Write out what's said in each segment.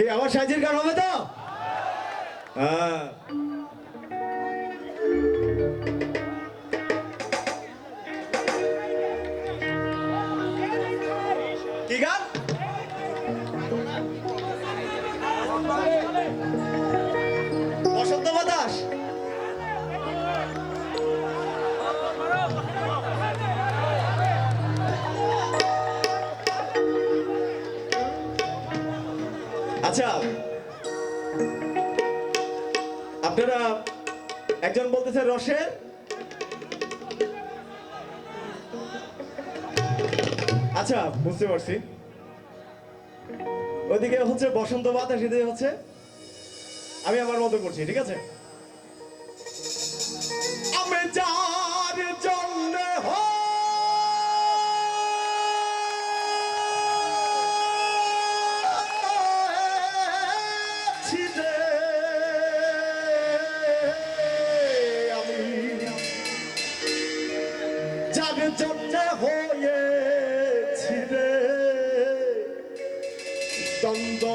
কে আমার সাজির গান হবে তো? হ্যাঁ। কি গান? আপনারা একজন বলতেছে রসের? আচ্ছা বুঝতে পারছি। ওইদিকে হচ্ছে বসন্ত বাতাস সেদিকে হচ্ছে আমি আমার মতো করছি, ঠিক আছে? আমি যা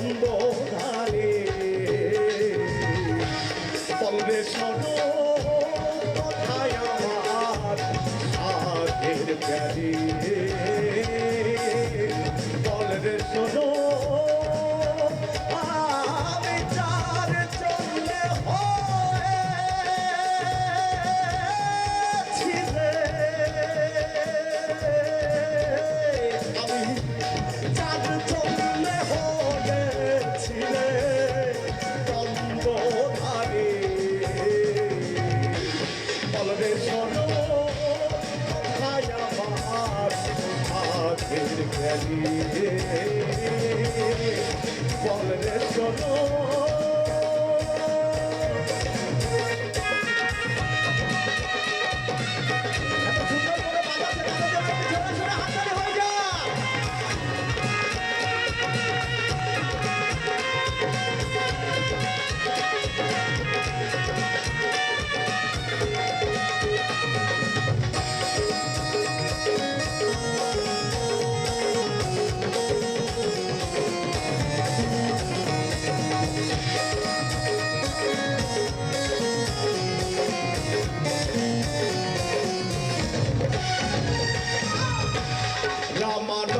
Bombo. বল রে চলো। I'm on.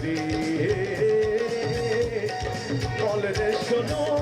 দেবী বলে শোনো।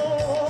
amor.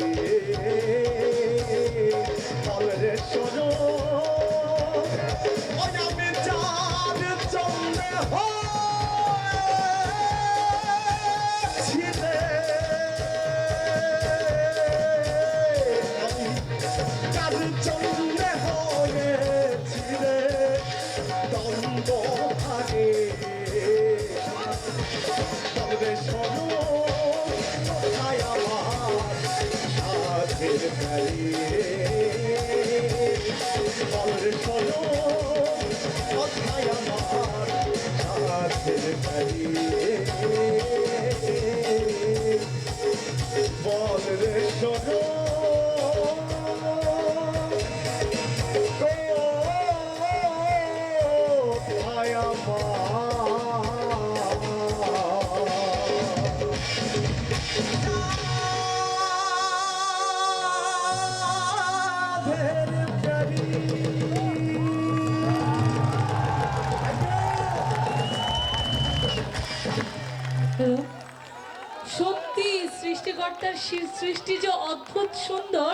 সৃষ্টি যে অদ্ভুত সুন্দর